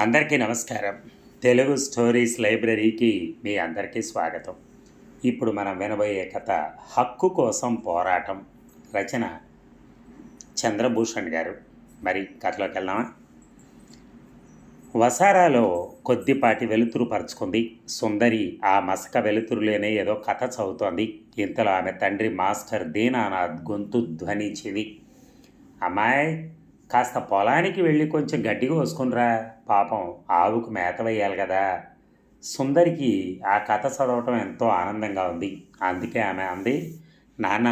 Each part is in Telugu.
అందరికీ నమస్కారం. తెలుగు స్టోరీస్ లైబ్రరీకి మీ అందరికీ స్వాగతం. ఇప్పుడు మనం వినబోయే కథ హక్కు కోసం పోరాటం. రచన చంద్రభూషణ్ గారు. మరి కథలోకి వెళ్దామా? వసారాలో కొద్దిపాటి వెలుతురు పరుచుకుంది. సుందరి ఆ మసక వెలుతురులోనే ఏదో కథ చదువుతోంది. ఇంతలో ఆమె తండ్రి మాస్టర్ దీనానాథ్ గొంతు ధ్వనించింది. అమ్మాయి కాస్త పొలానికి వెళ్ళి కొంచెం గడ్డి కోసుకునిరా పాపం ఆవుకు మేత వేయాలి కదా. సుందరికి ఆ కథ చదవటం ఎంతో ఆనందంగా ఉంది. అందుకే ఆమె అంది నాన్న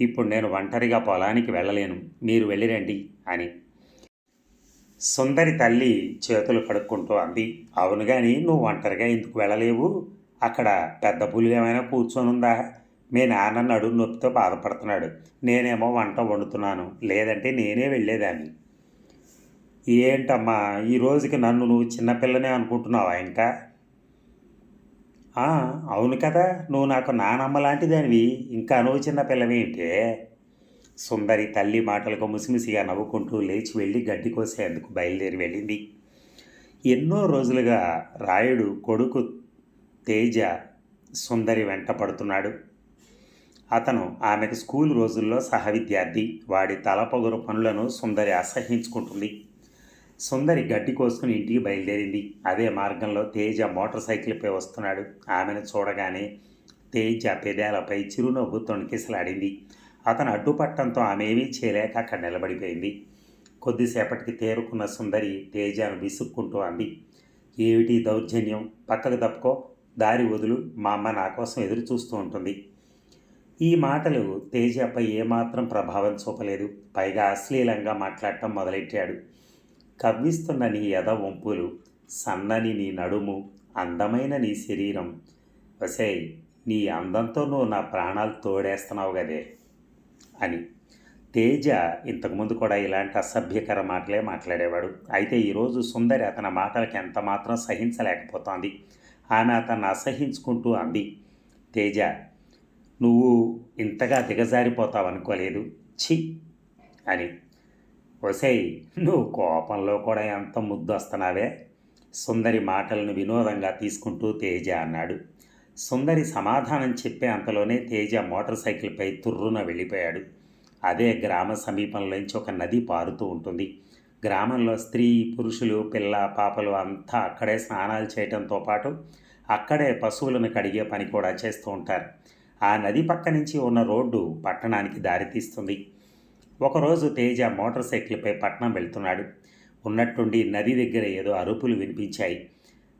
ఇప్పుడు నేను ఒంటరిగా పొలానికి వెళ్ళలేను. మీరు వెళ్ళిరండి అని. సుందరి తల్లి చేతులు కడుక్కుంటూ అంది అవును కానీ నువ్వు ఒంటరిగా ఎందుకు వెళ్ళలేవు? అక్కడ పెద్ద పులి ఏమైనా కూర్చొని ఉందా మీ నాన్న నడుము నొప్పితో బాధపడుతున్నాడు. నేనేమో వంట వండుతున్నాను. లేదంటే నేనే వెళ్ళేదాన్ని. ఏంటమ్మా ఈ రోజుకి నన్ను నువ్వు చిన్నపిల్లనే అనుకుంటున్నావా ఇంకా? అవును కదా నువ్వు నాకు నానమ్మ లాంటిదానివి. ఇంకా నువ్వు చిన్నపిల్లవేంటే సుందరి తల్లి మాటలకు ముసిమిసిగా నవ్వుకుంటూ లేచి వెళ్ళి గడ్డి కోసేందుకు బయలుదేరి వెళ్ళింది. ఎన్నో రోజులుగా రాయుడు కొడుకు తేజ సుందరి వెంట పడుతున్నాడు. అతను ఆమెకు స్కూల్ రోజుల్లో సహ విద్యార్థి. వాడి తలపొగరు పనులను సుందరి అసహించుకుంటుంది. సుందరి గడ్డి కోసుకుని ఇంటికి బయలుదేరింది. అదే మార్గంలో తేజ మోటార్ సైకిల్పై వస్తున్నాడు. ఆమెను చూడగానే తేజ పెదాలపై చిరునవ్వు తొణికిసలాడింది. అతను అడ్డుపట్టడంతో ఆమె ఏమీ చేయలేక అక్కడ నిలబడిపోయింది. కొద్దిసేపటికి తేరుకున్న సుందరి తేజను విసుక్కుంటూ అంది. ఏమిటి దౌర్జన్యం? పక్కకు తప్పుకో. దారి వదులు. మా అమ్మ నా కోసం ఎదురు చూస్తూ ఉంటుంది. ఈ మాటలు తేజపై ఏమాత్రం ప్రభావం చూపలేదు. పైగా అశ్లీలంగా మాట్లాడటం మొదలెట్టాడు. కవ్విస్తున్న నీ ఎద వంపులు సన్నని నీ నడుము అందమైన నీ శరీరం. వసే నీ అందంతో నువ్వు నా ప్రాణాలు తోడేస్తున్నావు కదే అని. తేజ ఇంతకుముందు కూడా ఇలాంటి అసభ్యకర మాటలే మాట్లాడేవాడు. అయితే ఈరోజు సుందరి అతని మాటలకు ఎంత మాత్రం సహించలేకపోతోంది. ఆమె అతన్ని అసహించుకుంటూ అంది. తేజ నువ్వు ఇంతగా దిగజారిపోతావు అనుకోలేదు ఛీ! అని. ఒసై నువ్వు కోపంలో కూడా ఎంత ముద్దు వస్తున్నావే సుందరి మాటలను వినోదంగా తీసుకుంటూ తేజ అన్నాడు. సుందరి సమాధానం చెప్పే అంతలోనే తేజ మోటార్ సైకిల్పై తుర్రున వెళ్ళిపోయాడు. అదే గ్రామ సమీపంలోంచి ఒక నది పారుతూ ఉంటుంది. గ్రామంలో స్త్రీ పురుషులు పిల్ల పాపలు అంతా అక్కడే స్నానాలు చేయటంతో పాటు అక్కడే పశువులను కడిగే పని కూడా చేస్తూ ఉంటారు. ఆ నది పక్క నుంచి ఉన్న రోడ్డు పట్టణానికి దారితీస్తుంది ఒకరోజు తేజ మోటార్ సైకిల్పై పట్నం వెళ్తున్నాడు. ఉన్నట్టుండి నది దగ్గర ఏదో అరుపులు వినిపించాయి.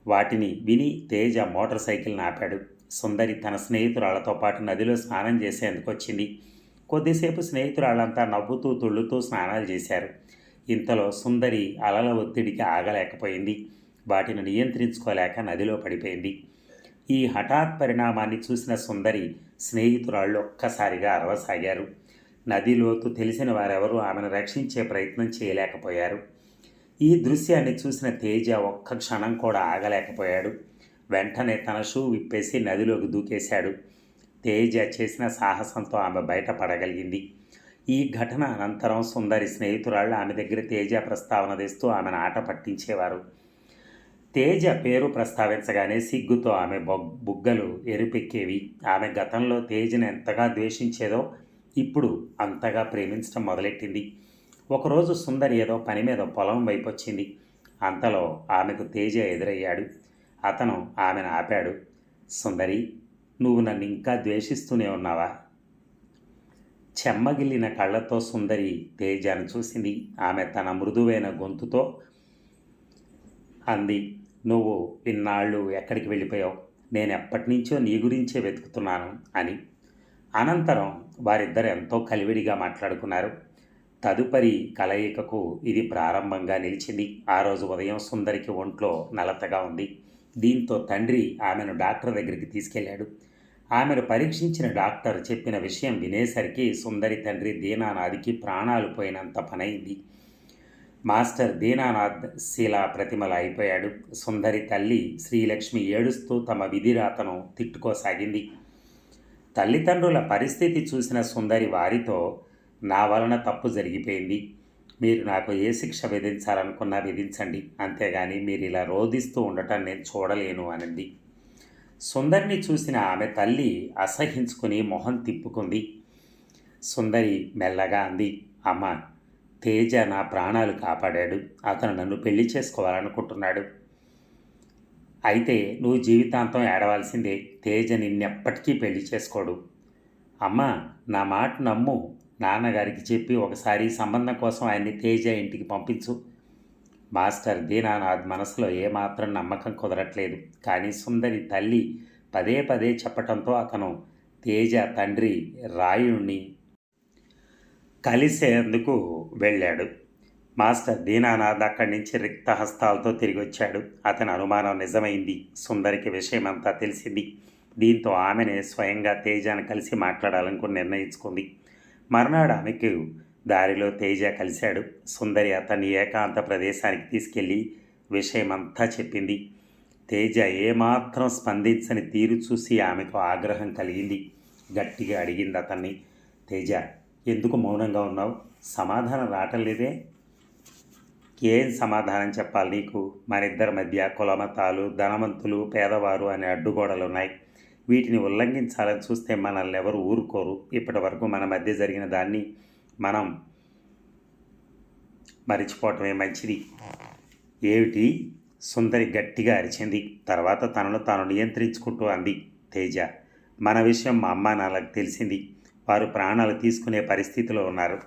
వాటిని విని తేజ మోటార్ సైకిల్ని ఆపాడు. సుందరి తన స్నేహితురాళ్ళతో పాటు నదిలో స్నానం చేసేందుకు వచ్చింది. కొద్దిసేపు స్నేహితురాళ్ళంతా నవ్వుతూ తుళ్ళుతూ స్నానాలు చేశారు. ఇంతలో సుందరి అలల ఒత్తిడికి ఆగలేకపోయింది. వాటిని నియంత్రించుకోలేక నదిలో పడిపోయింది. ఈ హఠాత్ పరిణామాన్ని చూసిన సుందరి స్నేహితురాళ్ళు ఒక్కసారిగా అరవసాగారు. నది లోతు తెలిసిన వారెవరూ ఆమెను రక్షించే ప్రయత్నం చేయలేకపోయారు. ఈ దృశ్యాన్ని చూసిన తేజ ఒక్క క్షణం కూడా ఆగలేకపోయాడు. వెంటనే తన షూ విప్పేసి నదిలోకి దూకేశాడు. తేజ చేసిన సాహసంతో ఆమె బయటపడగలిగింది. ఈ ఘటన అనంతరం సుందరి స్నేహితురాళ్ళు ఆమె దగ్గర తేజ ప్రస్తావన తెస్తూ ఆమెను ఆట పట్టించేవారు. తేజ పేరు ప్రస్తావించగానే సిగ్గుతో ఆమె బొగ్ బుగ్గలు ఎరుపెక్కేవి. ఆమె గతంలో తేజను ఎంతగా ద్వేషించేదో ఇప్పుడు అంతగా ప్రేమించడం మొదలెట్టింది. ఒకరోజు సుందరి ఏదో పని మీద పొలం వైపు వచ్చింది అంతలో ఆమెకు తేజ ఎదురయ్యాడు. అతను ఆమెను ఆపాడు. సుందరి నువ్వు నన్ను ఇంకా ద్వేషిస్తూనే ఉన్నావా? చెమ్మగిల్లిన కళ్ళతో సుందరి తేజను చూసింది. ఆమె తన మృదువైన గొంతుతో అంది. నువ్వు ఇన్నాళ్ళు ఎక్కడికి వెళ్ళిపోయావు? నేను ఎప్పటి నుంచో నీ గురించే వెతుకుతున్నాను అని. అనంతరం వారిద్దరు ఎంతో కలివిడిగా మాట్లాడుకున్నారు. తదుపరి కలయికకు ఇది ప్రారంభంగా నిలిచింది. ఆ రోజు ఉదయం సుందరికి ఒంట్లో నలతగా ఉంది. దీంతో తండ్రి ఆమెను డాక్టర్ దగ్గరికి తీసుకెళ్ళాడు ఆమెను పరీక్షించిన డాక్టర్ చెప్పిన విషయం వినేసరికి సుందరి తండ్రి దీనానాదికి ప్రాణాలు పోయినంత పనైంది. మాస్టర్ దీనానాథ్ శిలా ప్రతిమల అయిపోయాడు. సుందరి తల్లి శ్రీలక్ష్మి ఏడుస్తూ తమ విధిరాతను తిట్టుకోసాగింది. తల్లిదండ్రుల పరిస్థితి చూసిన సుందరి వారితో నా వలన తప్పు జరిగిపోయింది. మీరు నాకు ఏ శిక్ష విధించాలనుకున్నా విధించండి. అంతేగాని మీరు ఇలా రోధిస్తూ ఉండటం నేను చూడలేను అనింది. సుందరిని చూసిన ఆమె తల్లి అసహించుకుని మొహం తిప్పుకుంది. సుందరి మెల్లగా అంది అమ్మ తేజ నా ప్రాణాలు కాపాడాడు. అతను నన్ను పెళ్ళి చేసుకోవాలనుకుంటున్నాడు. అయితే నువ్వు జీవితాంతం ఏడవలసిందే. తేజ నిన్నెప్పటికీ పెళ్ళి చేసుకోడు. అమ్మా నా మాట నమ్ము. నాన్నగారికి చెప్పి ఒకసారి సంబంధం కోసం ఆయన్ని తేజ ఇంటికి పంపించు. మాస్టర్ దీనానాథ్ మనసులో ఏమాత్రం నమ్మకం కుదరట్లేదు. కానీ సుందరి తల్లి పదే పదే చెప్పటంతో అతను తేజ తండ్రి రాయుణ్ణి కలిసేందుకు వెళ్ళాడు. మాస్టర్ దీనానాథ్ అక్కడి నుంచి రిక్తహస్తాలతో తిరిగి వచ్చాడు. అతని అనుమానం నిజమైంది. సుందరికి విషయమంతా తెలిసింది. దీంతో ఆమెనే స్వయంగా తేజాను కలిసి మాట్లాడాలనుకుని నిర్ణయించుకుంది. మర్నాడు ఆమెకు దారిలో తేజ కలిశాడు. సుందరి అతన్ని ఏకాంత ప్రదేశానికి తీసుకెళ్ళి విషయమంతా చెప్పింది. తేజ ఏమాత్రం స్పందించని తీరు చూసి ఆమెకు ఆగ్రహం కలిగింది. గట్టిగా అడిగింది అతన్ని. తేజ ఎందుకు మౌనంగా ఉన్నావు? సమాధానం రావటం లేదే. ఏం సమాధానం చెప్పాలి నీకు? మనిద్దరి మధ్య కులమతాలు ధనవంతులు పేదవారు అనే అడ్డుగోడలు ఉన్నాయి వీటిని ఉల్లంఘించాలని చూస్తే మనల్ని ఎవరు ఊరుకోరు. ఇప్పటి వరకు మన మధ్య జరిగిన దాన్ని మనం మరిచిపోవటమే మంచిది. ఏమిటి? సుందరి గట్టిగా అరిచింది. తర్వాత తనను తాను నియంత్రించుకుంటూ అంది తేజ. మన విషయం మా అమ్మ నాన్నలకు తెలిసింది. వారు ప్రాణాలు తీసుకునే పరిస్థితిలో ఉన్నారు.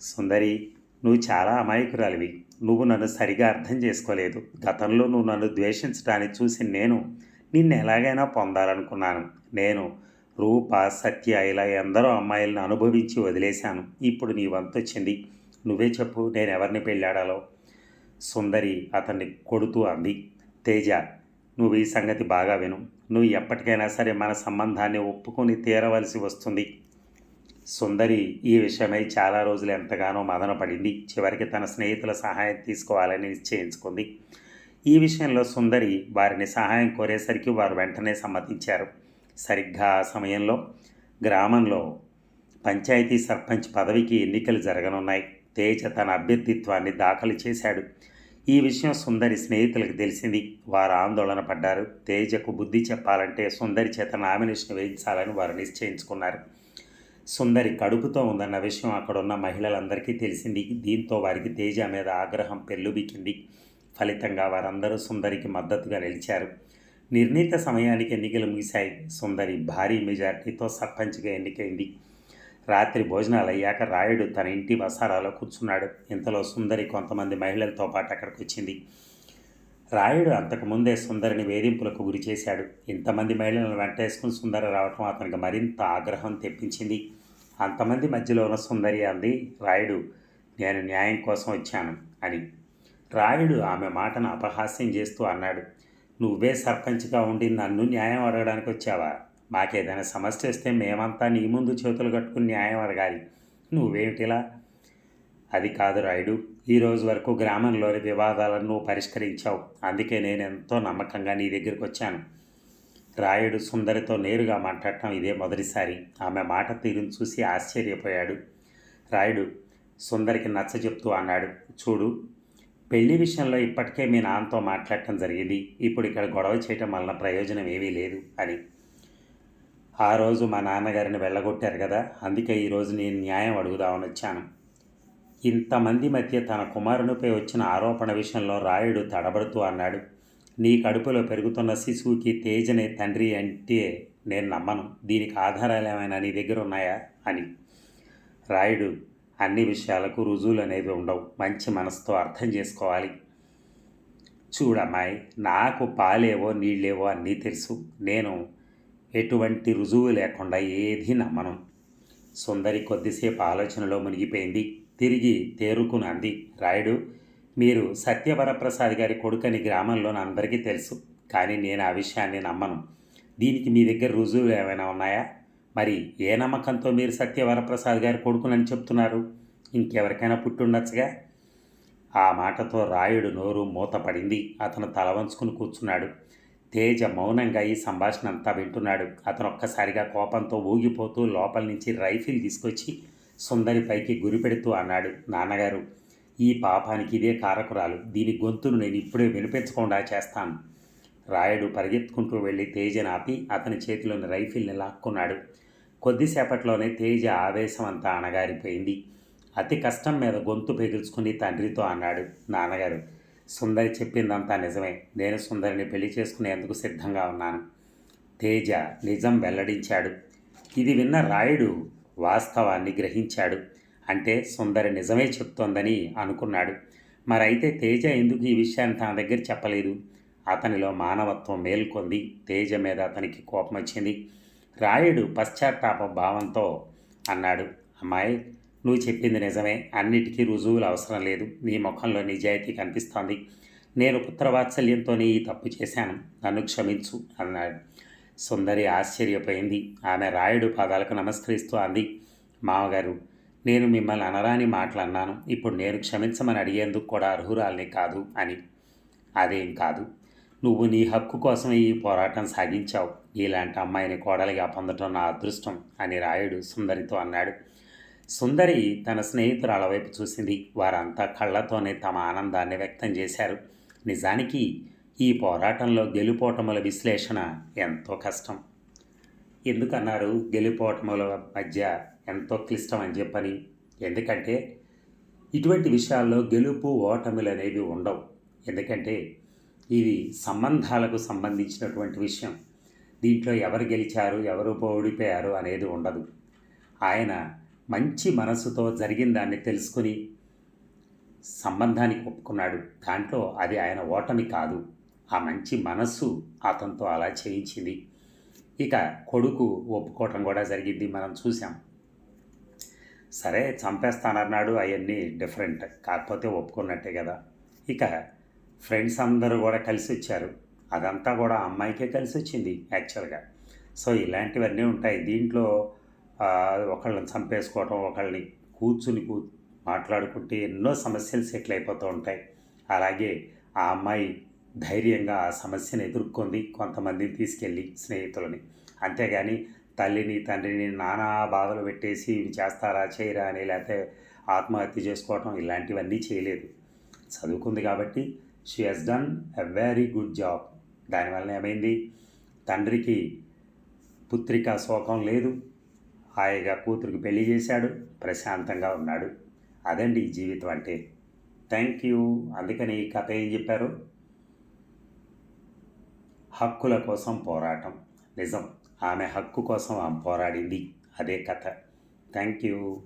సుందరి నువ్వు చాలా అమాయకురాలివి. నువ్వు నన్ను సరిగా అర్థం చేసుకోలేదు. గతంలో నువ్వు నన్ను ద్వేషించడాన్ని చూసి నేను నిన్ను ఎలాగైనా పొందాలనుకున్నాను. నేను రూప సత్య ఇలా ఎందరో అమ్మాయిలను అనుభవించి వదిలేశాను. ఇప్పుడు నీ వంతు వచ్చింది. నువ్వే చెప్పు నేను ఎవరిని పెళ్ళాడాలో? సుందరి అతన్ని కొడుతూ అంది. తేజ నువ్వు ఈ సంగతి బాగా విను. నువ్వు ఎప్పటికైనా సరే మన సంబంధాన్ని ఒప్పుకొని తీరవలసి వస్తుంది. సుందరి ఈ విషయమై చాలా రోజులు ఎంతగానో మదనపడింది. చివరికి తన స్నేహితుల సహాయం తీసుకోవాలని నిశ్చయించుకుంది. ఈ విషయంలో సుందరి వారిని సహాయం కోరేసరికి వారు వెంటనే సమ్మతించారు. సరిగ్గా ఆ సమయంలో గ్రామంలో పంచాయతీ సర్పంచ్ పదవికి ఎన్నికలు జరగనున్నాయి. తేజ తన అభ్యర్థిత్వాన్ని దాఖలు చేశాడు. ఈ విషయం సుందరి స్నేహితులకు తెలిసింది. వారు ఆందోళన పడ్డారు. తేజకు బుద్ధి చెప్పాలంటే సుందరి చేత నామినేషన్ వేయించాలని వారు నిశ్చయించుకున్నారు. సుందరి కడుపుతో ఉందన్న విషయం అక్కడున్న మహిళలందరికీ తెలిసింది. దీంతో వారికి తేజ మీద ఆగ్రహం పెల్లుబికింది. ఫలితంగా వారందరూ సుందరికి మద్దతుగా నిలిచారు. నిర్ణీత సమయానికి ఎన్నికలు ముగిశాయి. సుందరి భారీ మెజార్టీతో సర్పంచ్గా ఎన్నికైంది. రాత్రి భోజనాలు అయ్యాక రాయుడు తన ఇంటి వసారాలో కూర్చున్నాడు. ఇంతలో సుందరి కొంతమంది మహిళలతో పాటు అక్కడికి వచ్చింది. రాయుడు అంతకుముందే సుందరిని వేధింపులకు గురి చేశాడు. ఇంతమంది మహిళలను వెంటేసుకుని సుందరి రావటం అతనికి మరింత ఆగ్రహం తెప్పించింది. అంతమంది మధ్యలో ఉన్న సుందరి అంది రాయుడు నేను న్యాయం కోసం వచ్చాను అని. రాయుడు ఆమె మాటను అపహాస్యం చేస్తూ అన్నాడు నువ్వే సర్పంచ్గా ఉండి నన్ను న్యాయం అడగడానికి వచ్చావా? మాకేదైనా సమస్య వస్తే మేమంతా నీ ముందు చేతులు కట్టుకుని న్యాయం అడగాలి. నువ్వేమిటిలా? అది కాదు రాయుడు. ఈరోజు వరకు గ్రామంలోని వివాదాలను నువ్వు పరిష్కరించావు. అందుకే నేను ఎంతో నమ్మకంగా నీ దగ్గరికి వచ్చాను. రాయుడు సుందరితో నేరుగా మాట్లాడటం ఇదే మొదటిసారి. ఆమె మాట తీరును చూసి ఆశ్చర్యపోయాడు. రాయుడు సుందరికి నచ్చ చెప్తూ అన్నాడు చూడు పెళ్ళి విషయంలో ఇప్పటికే మీ నాన్నతో మాట్లాడటం జరిగింది. ఇప్పుడు ఇక్కడ గొడవ చేయటం వలన ప్రయోజనం ఏమీ లేదు అని. ఆ రోజు మా నాన్నగారిని వెళ్ళగొట్టారు కదా అందుకే ఈరోజు నేను న్యాయం అడుగుదామని వచ్చాను. ఇంతమంది మధ్య తన కుమారునిపై వచ్చిన ఆరోపణ విషయంలో రాయుడు తడబడుతూ అన్నాడు నీ కడుపులో పెరుగుతున్న శిశువుకి తేజనే తండ్రి అంటే నేను నమ్మను. దీనికి ఆధారాలు ఏమైనా నీ దగ్గర ఉన్నాయా? అని. రాయుడు అన్ని విషయాలకు రుజువులు అనేవి ఉండవు. మంచి మనసుతో అర్థం చేసుకోవాలి. చూడమ్మాయి నాకు పాలేవో నీళ్ళేవో అన్నీ తెలుసు. నేను ఎటువంటి రుజువు లేకుండా ఏది నమ్మను. సుందరి కొద్దిసేపు ఆలోచనలో మునిగిపోయింది. తిరిగి తేరుకుని అంది రాయుడు మీరు సత్యవరప్రసాద్ గారి కొడుకని గ్రామంలో అందరికీ తెలుసు కానీ నేను ఆ విషయాన్ని నమ్మను. దీనికి మీ దగ్గర రుజువులు ఏమైనా ఉన్నాయా? మరి ఏ నమ్మకంతో మీరు సత్యవరప్రసాద్ గారి కొడుకునని చెప్తున్నారు? ఇంకెవరికైనా పుట్టుండొచ్చుగా? ఆ మాటతో రాయుడు నోరు మూతపడింది. అతను తల వంచుకుని కూర్చున్నాడు. తేజ మౌనంగా ఈ సంభాషణ అంతా వింటున్నాడు. అతను ఒక్కసారిగా కోపంతో ఊగిపోతూ లోపల నుంచి రైఫిల్ తీసుకొచ్చి సుందరి పైకి గురిపెడుతూ అన్నాడు. నాన్నగారు ఈ పాపానికి ఇదే కారకురాలు. దీని గొంతును నేను ఇప్పుడే వినిపించకుండా చేస్తాను. రాయుడు పరిగెత్తుకుంటూ వెళ్ళి తేజను ఆపి అతని చేతిలోని రైఫిల్ని లాక్కున్నాడు. కొద్దిసేపట్లోనే తేజ ఆవేశం అంతా అణగారిపోయింది. అతి కష్టం మీద గొంతు పెగిల్చుకుని తండ్రితో అన్నాడు నాన్నగారు. సుందరి చెప్పిందంతా నిజమే. నేను సుందరిని పెళ్ళి చేసుకునేందుకు సిద్ధంగా ఉన్నాను. తేజ నిజం వెల్లడించాడు. ఇది విన్న రాయుడు వాస్తవాన్ని గ్రహించాడు. అంటే సుందరి నిజమే చెప్తోందని అనుకున్నాడు. మరైతే తేజ ఎందుకు ఈ విషయాన్ని తన దగ్గర చెప్పలేదు? అతనిలో మానవత్వం మేల్కొంది. తేజ మీద అతనికి కోపం వచ్చింది రాయుడు పశ్చాత్తాప భావంతో అన్నాడు అమ్మాయి నువ్వు చెప్పింది నిజమే. అన్నిటికీ రుజువులు అవసరం లేదు. నీ ముఖంలో నిజాయితీ కనిపిస్తోంది. నేను పుత్రవాత్సల్యంతోనే ఈ తప్పు చేశాను. నన్ను క్షమించు అన్నాడు. సుందరి ఆశ్చర్యపోయింది. ఆమె రాయుడు పాదాలకు నమస్కరిస్తూ అంది మామగారు నేను మిమ్మల్ని అనరాని మాటలన్నాను. ఇప్పుడు నేను క్షమించమని అడిగేందుకు కూడా అర్హురాల్ని కాదు అని. అదేం కాదు. నువ్వు నీ హక్కు కోసం ఈ పోరాటం సాగించావు. నీలాంటి అమ్మాయిని కోడలిగా పొందటం నా అదృష్టం అని రాయుడు సుందరితో అన్నాడు. సుందరి తన స్నేహితురాల వైపు చూసింది. వారంతా కళ్ళతోనే తమ ఆనందాన్ని వ్యక్తం చేశారు. నిజానికి ఈ పోరాటంలో గెలుపోటముల విశ్లేషణ ఎంతో కష్టం. ఎందుకన్నారు గెలుపోటముల మధ్య ఎంతో క్లిష్టం అని చెప్పని? ఎందుకంటే ఇటువంటి విషయాల్లో గెలుపు ఓటములు అనేవి ఉండవు. ఎందుకంటే ఇది సంబంధాలకు సంబంధించినటువంటి విషయం. దీంట్లో ఎవరు గెలిచారు ఎవరు ఓడిపోయారు అనేది ఉండదు. ఆయన మంచి మనసుతో జరిగిన దాన్ని తెలుసుకుని సంబంధానికి ఒప్పుకున్నాడు. దాంట్లో అది ఆయన ఓటమి కాదు. ఆ మంచి మనస్సు అతనితో అలా చేయించింది. ఇక కొడుకు ఒప్పుకోవటం కూడా జరిగింది. మనం చూసాం సరే చంపేస్తానన్నాడు. అవన్నీ డిఫరెంట్. కాకపోతే ఒప్పుకున్నట్టే కదా. ఇక ఫ్రెండ్స్ అందరూ కూడా కలిసి వచ్చారు. అదంతా కూడా అమ్మాయికే కలిసి వచ్చింది యాక్చువల్గా. సో ఇలాంటివన్నీ ఉంటాయి. దీంట్లో ఒకళ్ళని చంపేసుకోవటం ఒకళ్ళని కూర్చుని కూ మాట్లాడుకుంటే ఎన్నో సమస్యలు సెటిల్ అయిపోతూ ఉంటాయి. అలాగే ఆ అమ్మాయి ధైర్యంగా ఆ సమస్యను ఎదుర్కొంది కొంతమందిని తీసుకెళ్ళి స్నేహితులని. అంతేగాని తల్లిని తండ్రిని నానా బాధలు పెట్టేసి ఇవి చేస్తారా చేయరా అని లేకపోతే ఆత్మహత్య చేసుకోవటం ఇలాంటివన్నీ చేయలేదు. చదువుకుంది కాబట్టి she has done a very good job దానివల్ల ఏమైంది? తండ్రికి పుత్రిక శోకం లేదు. హాయిగా కూతురికి పెళ్ళి చేశాడు ప్రశాంతంగా ఉన్నాడు. అదండి ఈ జీవితం అంటే. Thank you. అందుకని ఈ కథ ఏం చెప్పారు? హక్కుల కోసం పోరాటం. నిజం. ఆమె హక్కు కోసం ఆమె పోరాడింది. అదే కథ. Thank you.